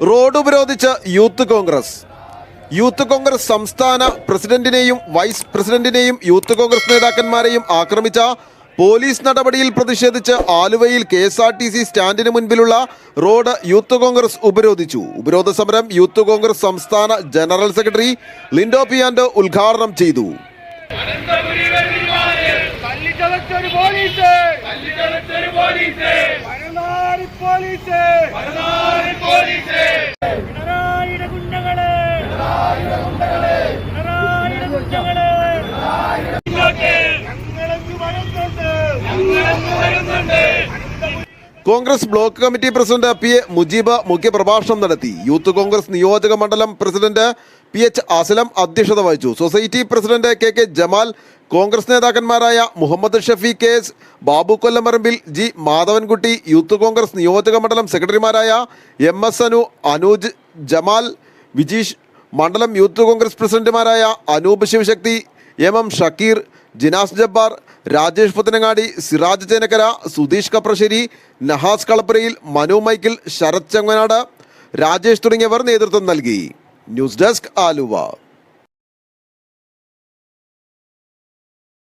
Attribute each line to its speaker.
Speaker 1: Road ഉപരോധിച്ച് youth Congress. Youth Congress സംസ്ഥാന പ്രസിഡന്റിനെയും വൈസ് പ്രസിഡന്റിനെയും യൂത്ത് കോൺഗ്രസ് നേതാക്കന്മാരെയും ആക്രമിച്ച പോലീസ് നടപടിയിൽ പ്രതിഷേധിച്ച് ആലുവയിൽ K S R T C സ്റ്റാൻഡിന് മുൻപിലുള്ള റോഡ് യൂത്ത് കോൺഗ്രസ് ഉപരോധിച്ചു. ഉപരോധ സമരം യൂത്ത് കോൺഗ്രസ് സംസ്ഥാന ജനറൽ സെക്രട്ടറി ലിൻഡോ പിയാൻഡോ ഉദ്ഘാടനം ചെയ്തു.
Speaker 2: Police.
Speaker 1: Congress block committee president P A Mujeeb മുഖ്യപ്രഭാഷണം നടത്തി. യൂത്ത് കോൺഗ്രസ് നിയോജക മണ്ഡലം പ്രസിഡന്റ് പി എച്ച് അസലം അധ്യക്ഷത വഹിച്ചു. Society president K K Jamal Congress നേതാക്കന്മാരായ Muhammad Shafi K S Babu Kollamarambil G Madhavankutty youth Congress നിയോജക മണ്ഡലം സെക്രട്ടറിമാരായ എം എസ് അനു അനൂജ് ജമാൽ വിജീഷ് മണ്ഡലം യൂത്ത് കോൺഗ്രസ് പ്രസിഡന്റുമാരായ Anoop Sivasakthi M M Shakeer Jinas Jabbar Rajesh Puthenangadi Siraj Chenakkara Sudheesh Kaprassery Nahas Kalappurayil Manu Michael Sarath Chenganad Rajesh തുടങ്ങിയവർ നേതൃത്വം നൽകി. News desk Aluva.